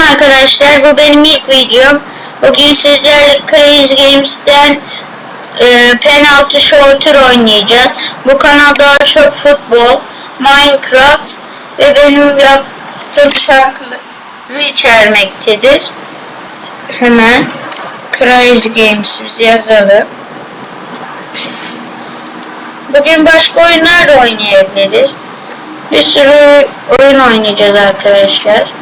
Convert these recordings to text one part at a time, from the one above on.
arkadaşlar bu benim ilk videom. Bugün sizlerle Crazy Games'ten e, penaltı shooter oynayacağız. Bu kanal daha çok futbol, Minecraft ve benim yaptığım şarkıları içermektedir. Hemen Crazy Games biz yazalım. Bugün başka oyunlar da oynayabiliriz. Bir sürü oyun oynayacağız arkadaşlar.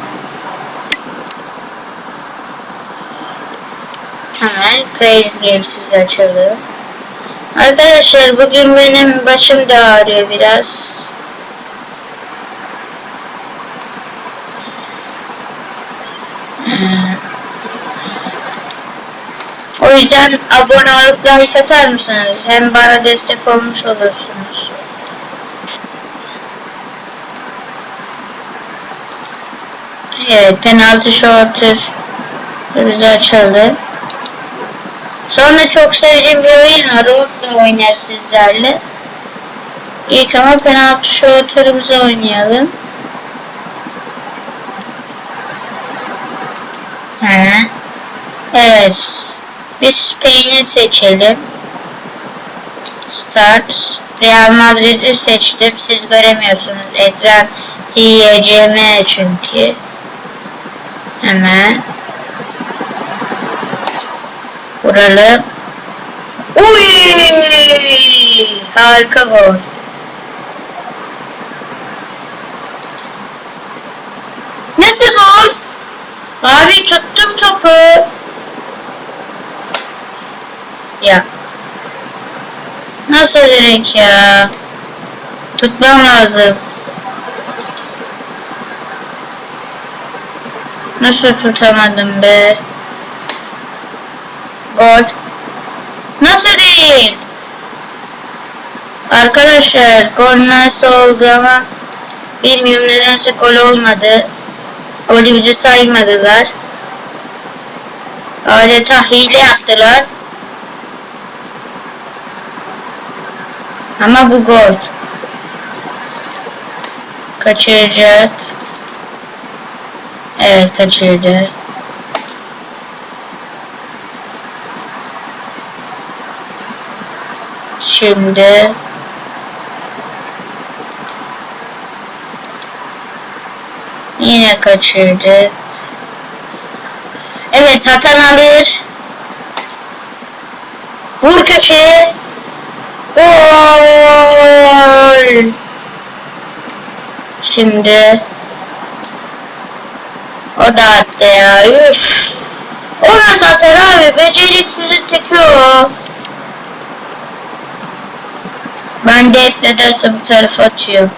Hemen Crazy Games'iz açalım. Arkadaşlar bugün benim başım da ağrıyor biraz. O yüzden abone olup like atar mısınız? Hem bana destek olmuş olursunuz. Evet, penaltı shooter bizi açalım. Sonra çok sevdiğim bir oyun var, onu da oynar sizlerle. İlk ama penaltı shooter'ımızı oynayalım. He. Evet. Biz Spain'i seçelim. Start. Real Madrid'i seçtim. Siz göremiyorsunuz. Ekran TYCM çünkü. Hemen. Vuralım. Uy! Harika gol. Nasıl gol? Abi tuttum topu. Ya. Nasıl direkt ya? Tutmam lazım. Nasıl tutamadım be? Gol. Nasıl değil? Arkadaşlar gol nasıl oldu ama bilmiyorum nedense gol olmadı. Golü bize saymadılar. Adeta hile yaptılar. Ama bu gol. Kaçıracak. Evet kaçırdı. Şimdi yine kaçırdı. Evet Hatan alır. Vur köşeye. Gol. Şimdi o da attı ya. Üf. O nasıl atar abi? Beceriksizin teki o. Ben de hep nedense bu tarafa atıyor.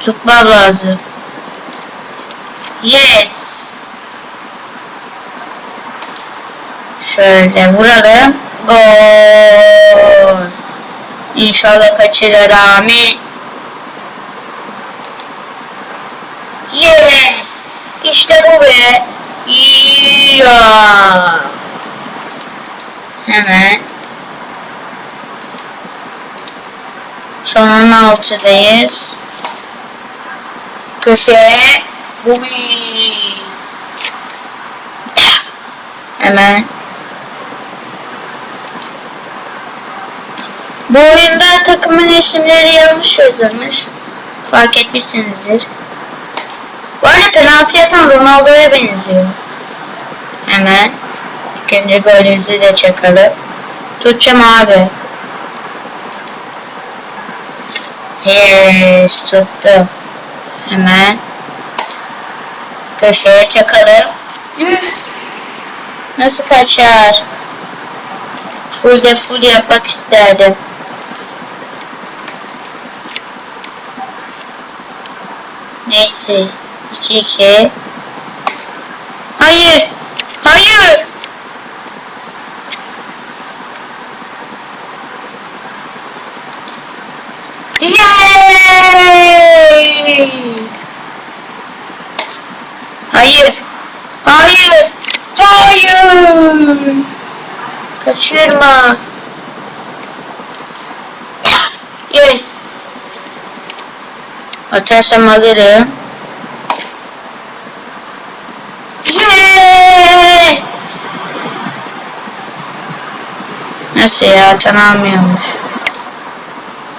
Tutmam lazım. Yes. Şöyle vuralım. Gol. İnşallah kaçırır amin. Yes. İşte bu be. Ya. Hemen. Son 16'dayız. Köşeye. Uy. Hemen. Bu oyunda takımın isimleri yanlış yazılmış. Fark etmişsinizdir. Bu arada penaltı atan Ronaldo'ya benziyor. Hemen. İkinci golümüzü de çakalım. Tutacağım abi. Yes, tuttum. Hemen. Köşeye çakalım. Üf. Nasıl kaçar? Full de full yapmak isterdim. Neyse. 2-2. Hayır. Hayır. firma. Yes. Atarsam alırım. Yeah! Nasıl ya? Atan.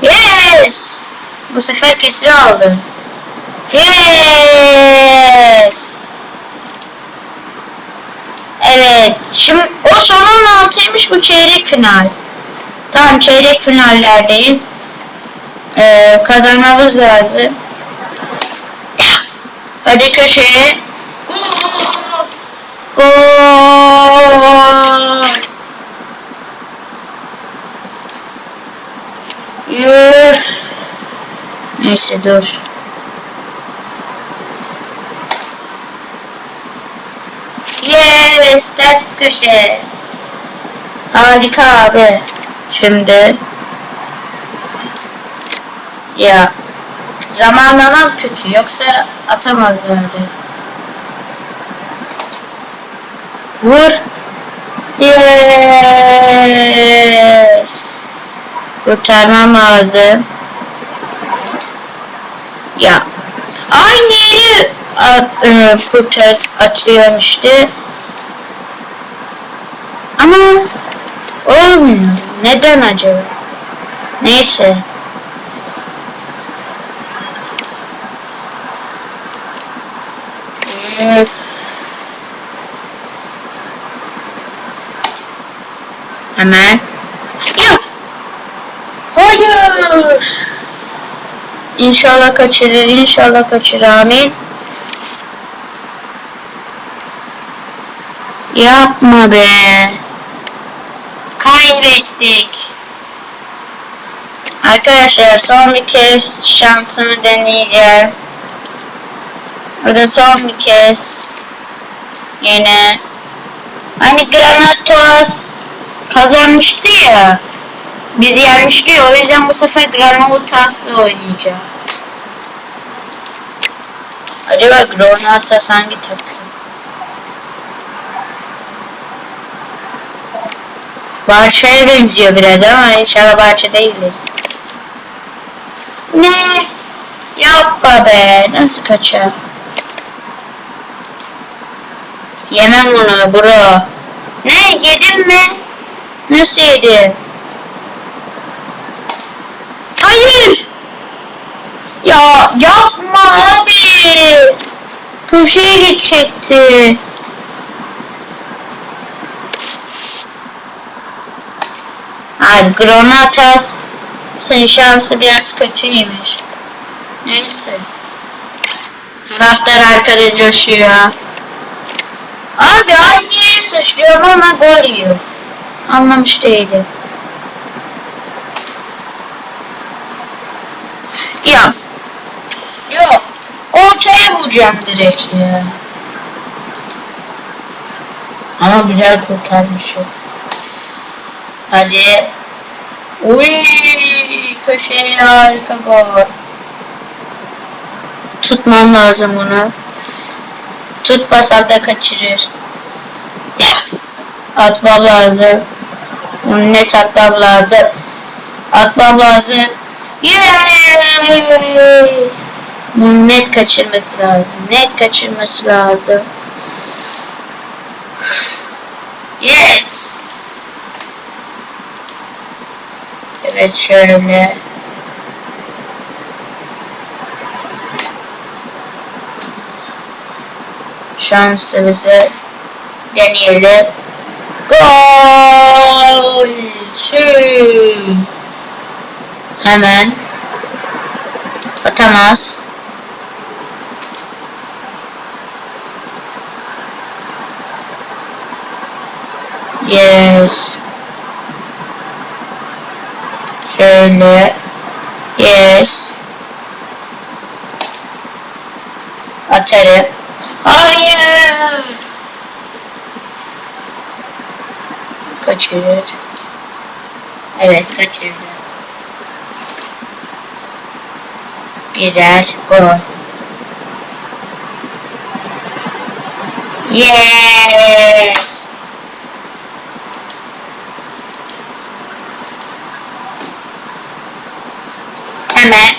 Yes! Bu sefer kesin aldım. Yes! Evet. Şimdi o sonra altıymış bu çeyrek final. Tamam çeyrek finallerdeyiz. Ee, kazanmamız lazım. Hadi köşeye. Gol. Yürü. Neyse dur. Yes, ters köşe. Harika abi. Şimdi. Ya. Zamanlamam kötü yoksa atamazlardı. Vur. Yes. Kurtarmam lazım. Ya. Aynı yeri a- e, kurtar açıyormuştu. Ama olmuyor. Neden acaba? Neyse. Yes. Hemen. Ya! Hayır. İnşallah kaçırır, inşallah kaçırır. Amin. Yapma be. Arkadaşlar son bir kez şansımı deneyeceğim. Burada son bir kez. Yine. Hani Granatos kazanmıştı ya. Bizi yenmişti ya, o yüzden bu sefer Granatas'la oynayacağım. Acaba Granatas hangi takım? Barça'ya benziyor biraz ama inşallah Barça değildir. Ne? Yapma be. Nasıl kaçar? Yemem onu bro. Ne? Yedin mi? Nasıl yedin? Hayır! Ya yapma abi! Köşeye gidecekti. Ay Granatas senin şansı biraz kötüymüş. Neyse. Taraftar arkada coşuyor. Abi aynı yeri sıçrıyorum ama gol yiyor. Anlamış değilim. Ya. Yok. Ortaya vuracağım direkt ya. Ama güzel kurtarmışım. Hadi. Uy, köşeye harika gol. Tutmam lazım bunu. Tutmasam da kaçırır. Atmam lazım. Bunu net atmam lazım. Atmam lazım. Yeeey! Bunu kaçırması lazım. Net kaçırması lazım. Yes. Evet şöyle. Şansımızı deneyelim. Gol! Şu. Hemen. Atamaz. Yes. Şöyle. Yes. Atarım. Hayır. Kaçırır. Evet kaçırdı. Birer gol. Yes. internet